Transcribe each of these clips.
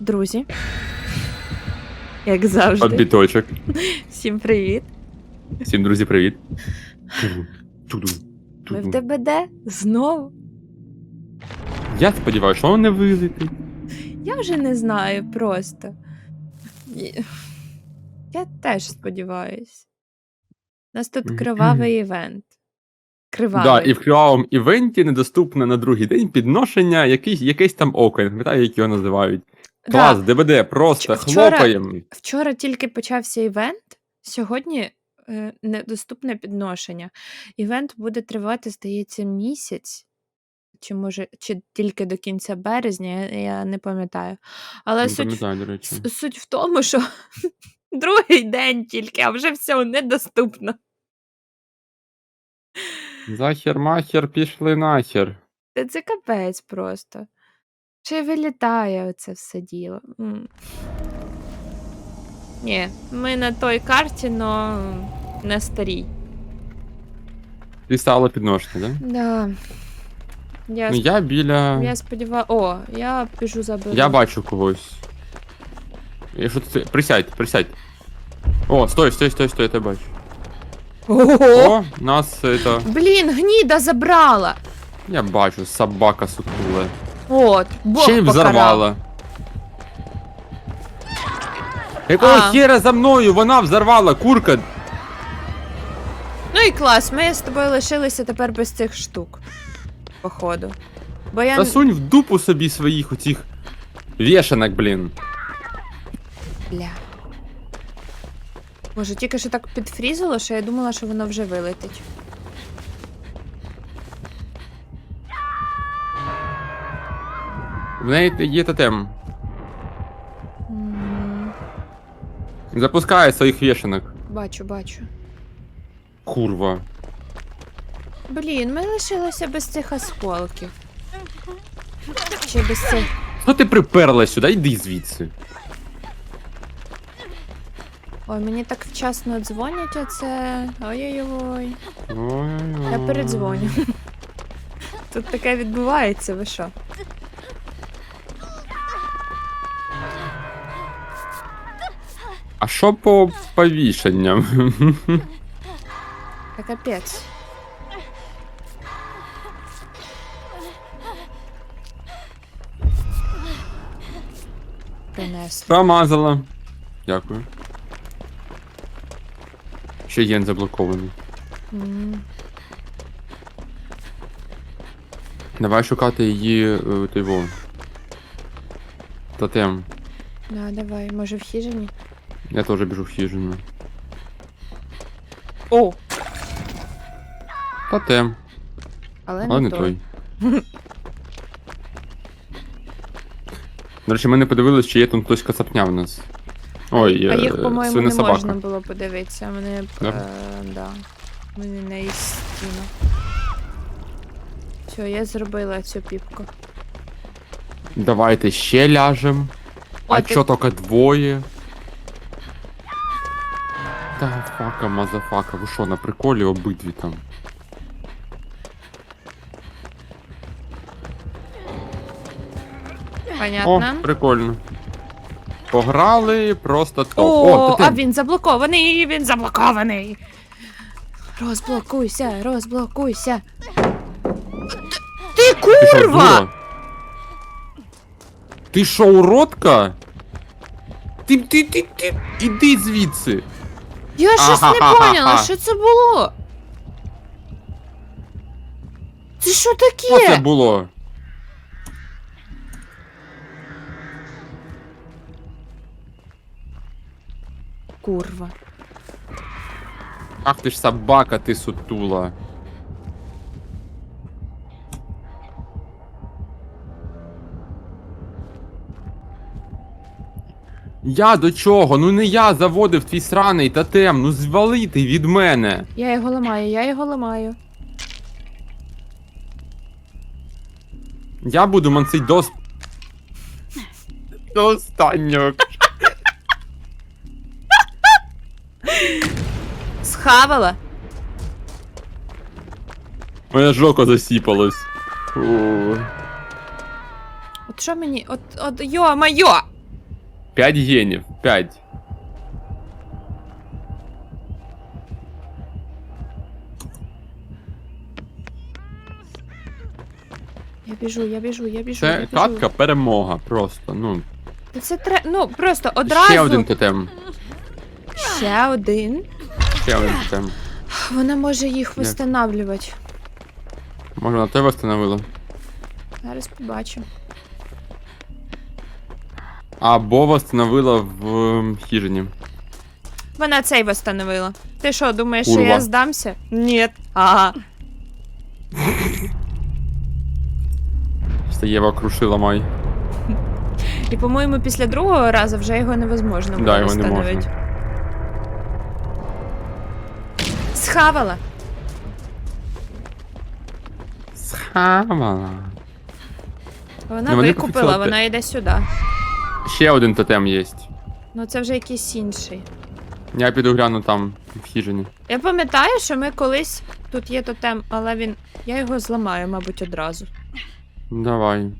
Друзі. Як завжди. Подбіточок. Всім привіт. Всім, друзі, привіт. Ми в. ДБД знову. Я сподіваюся, що воно не вилетить. Я вже не знаю просто. Я теж сподіваюсь. У нас тут кривавий івент. Кривавий. Да, і в кривавому івенті недоступне на другий день підношення якийсь, якийсь там око, я не пам'ятаю, як його називають. Да. ДБД, просто Вчора- хлопаємо. Вчора тільки почався івент, сьогодні е, недоступне підношення. Івент буде тривати, здається, місяць. Чи може, чи тільки до кінця березня, я, я не пам'ятаю. Але Не суть, пам'ятаю, до речі. с- суть в тому, що другий день тільки, а вже все недоступно. Захер, махер, пішли нахер. Та Це капець просто. Й вилітає оце все діло. М. Ні, ми на той карті, но на старій. Ти стало підношення, да? Да. Я, Ну сп- я біля. я сподіваюся. О, я біжу заберу. Я бачу когось. Я ти... Присядь, присядь. О, стой, стой, стой, стой, я тебе бачу. Ого! О, нас это. Блін, гніда забрала. Я бачу, собака сутула. От, Бог Ще й покарав. взорвала. Якого А. хера за мною? Вона взорвала, курка. Ну і клас, ми з тобою лишилися тепер без цих штук. Походу. Бо я. н- Засунь в дупу собі своїх оцих вішанок, блін. Бля. Боже, тільки що так підфрізило, що я думала, що воно вже вилетить. В неї є тотем. М, Запускає своїх вішанок. Бачу, бачу. Курва. Блін, ми лишилися без цих осколків. Чи без цих. Що ти приперла сюди? Йди звідси. Ой, мені так вчасно дзвонять оце. Ой-ой-ой. Ой-ой-ой. Я передзвоню. Тут таке відбувається, ви що? А що по повішенням? Та капець. Принесли. Промазала. Дякую. Ще єн заблокований. М, Давай шукати її е, тиво. Тотем. Да, давай, може в хижині? Я теж біжу в хижину. О! Тотем. Але, Але не той. До речі, ми не подивились, чи є там хтось кацапня в нас. Ой, а е, їх, по-моєму, не собака. можна було подивитися. Вони, Да? е, да. Вони не із стіну. Все, я зробила цю піпку. Давайте ще ляжем. О, А ти- чо тільки двоє? Та фака, мазафака, ви що, на приколі обидві там? О, Понятно. прикольно. Пограли просто топ. О, О, а ти він заблокований, він заблокований. Розблокуйся, розблокуйся. Ти Ти що, курва! дура? Ти що, уродка? Ти, ти, ти, ти, іди звідси. Я щось не поняла, що це було? Це що Що це таке? було? Курва. Ах ти ж собака, ти сутула. Я до чого? Ну не я заводив твій сраний тотем, ну звали ти від мене. Я його ламаю, я його ламаю. Я буду мансить до... с- До останнього. Схавала. Моя жока засіпалась. Фу. От що мені. От, от йо-майо! 5 генів. 5. Я біжу, я біжу, я біжу. я Це біжу. катка перемога. Просто. Ну. Це тре... Ну, просто одразу. Ще один тотем. Ще один. Ще один тотем. Вона може їх встановлювати. Може на тебе встановила? Зараз побачу. Або встановила в ем, хижині. Вона цей встановила. Ти що, думаєш, що Курва. я здамся? Ні. Ага. Це Єва крушила май. І, по-моєму, після другого разу вже його невозможно буде Да, його не встановити. можна. Схавала. Схавала. Вона Ну, вони викупила, вона йде сюди. Ще один тотем є. Ну це вже якийсь інший. Я піду гляну там, в хижині. Я пам'ятаю, що ми колись тут є тотем, але він. Я його зламаю, мабуть, одразу. Давай.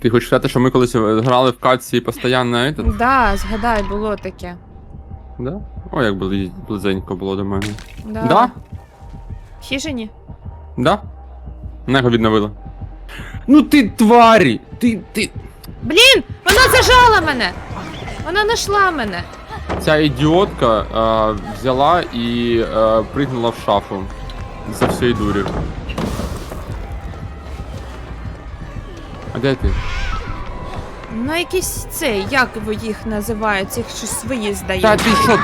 Ти хочеш сказати, що ми колись е, грали в катці постійно этот? Да, згадай, було таке. Да? О, як бли- близенько було до мене. Да. Да? В хижині? Да? Вона його відновила. Ну ти тварі! Ти. ти. Блін! Вона зажала мене! Вона знайшла мене. Ця ідіотка е, взяла і е, пригнула в шафу. За всієї дурі. А де ти? Ну, якийсь цей, як ви їх називають, цих що свої Та здають. ти що?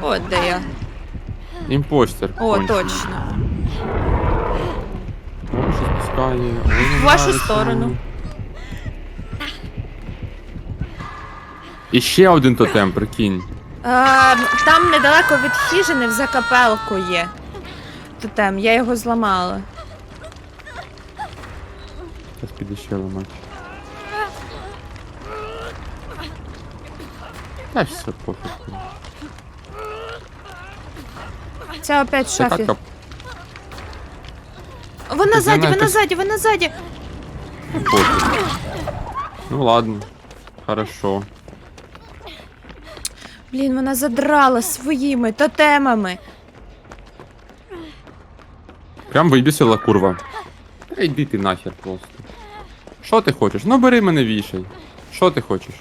От де я. Імпостер. О, кончений. точно. О, що спускає. В вашу сторону. І ще один тотем, прикинь. А, там недалеко від хижини в закапелку є. Тотем, я його зламала. Зараз піде ще ламати. Та все, пофіг. Це опять в шафі. Вона ззаді, вона ти- ззаді, вона ззаді. пофіг. Ну ладно. Хорошо. Блін, вона задрала своїми тотемами. Прям вибісила курва. Та йди ти нахер просто. Що ти хочеш? Ну бери мене вішай. Що ти хочеш?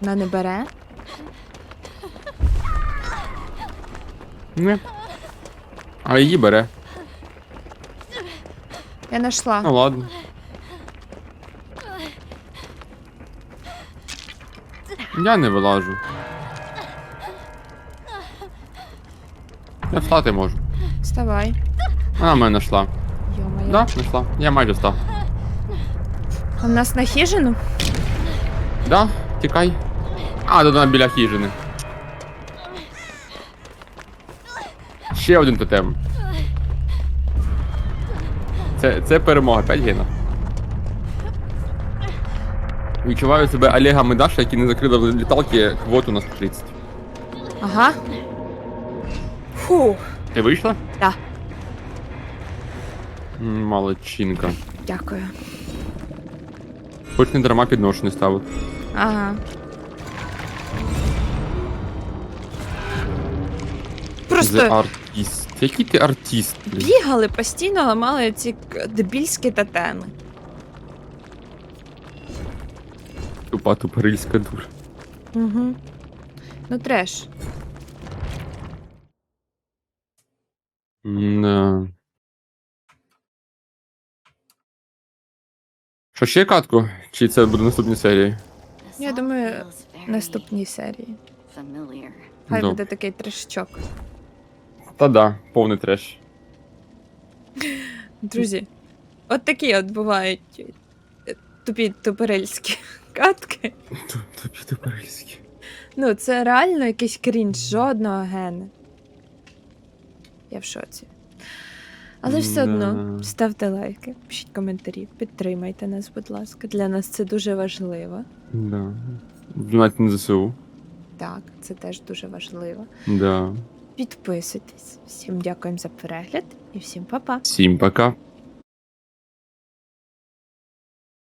Вона не бере. Не. А її бере. Я знайшла. Ну ладно. Я не вилажу. Я встати можу. Вставай. Вона мене знайшла. Йо-моє. Да, знайшла. Я майже став. А в нас на хижину? Да, тікай. А, тут вона біля хижини. Ще один тотем. Це, це перемога, 5 генів. Відчуваю себе Олега Медаша, який не закрили в літалки квоту на 130. Ага. Фу. Ти вийшла? Да. М, Молодчинка. Дякую. Хоч не дарма підношений ставив. Ага. Просто артист. Який ти артист? блін? бігали, постійно ламали ці к- дебільські тотеми. Тупа тупорильська дура. Угу. Ну треш. Да. Що ще катку? Чи це буде наступні серії? Я думаю, Наступній серії. Хай Добре. буде такий трешчок. Та да, повний треш. Друзі, от такі от бувають е, тупі тупорильські катки. Тобі тупорильські. Ну, це реально якийсь крінж, жодного гена. Я в шоці. Але все одно ставте лайки, пишіть коментарі, підтримайте нас, будь ласка. Для нас це дуже важливо. Да. Донать на ЗСУ. Так, це теж дуже важливо. Да. Підписуйтесь. Всім дякуємо за перегляд і всім па-па. Всім пока.